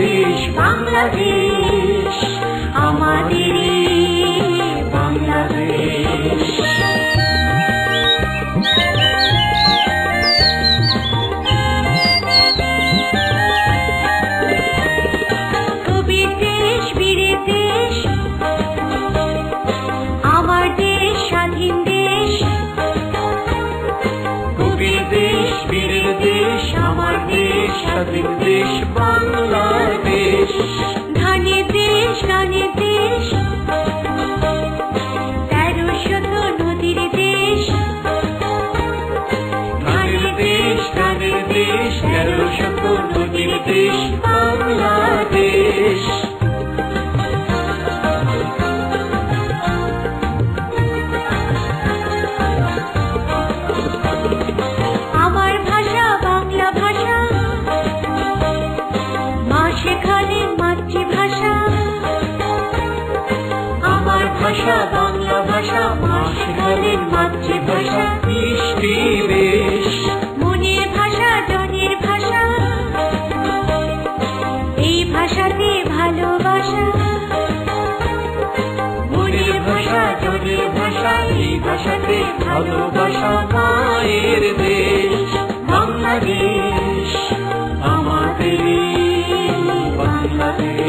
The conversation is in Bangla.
দেশ বাংলাদেশ আমাদের বাংলাদেশ। কবির দেশ বীরের দেশ, আমার দেশ, স্বাধীন দেশ। কবির দেশ বীরের দেশ, আমার দেশ, স্বাধীন দেশ, বাংলাদেশ। ভাষা বাংলা ভাষা। মা শেখালেন মাতৃভাষা মিষ্টি বেশ। মনের ভাষা জনের ভাষা। এই ভাষাতে ভালোবাসা। মনের ভাষা জনের ভাষা এই ভাষাতে ভালোবাসা। মায়ের দেশ। বাংলাদেশ। আমাদের বাংলাদেশ।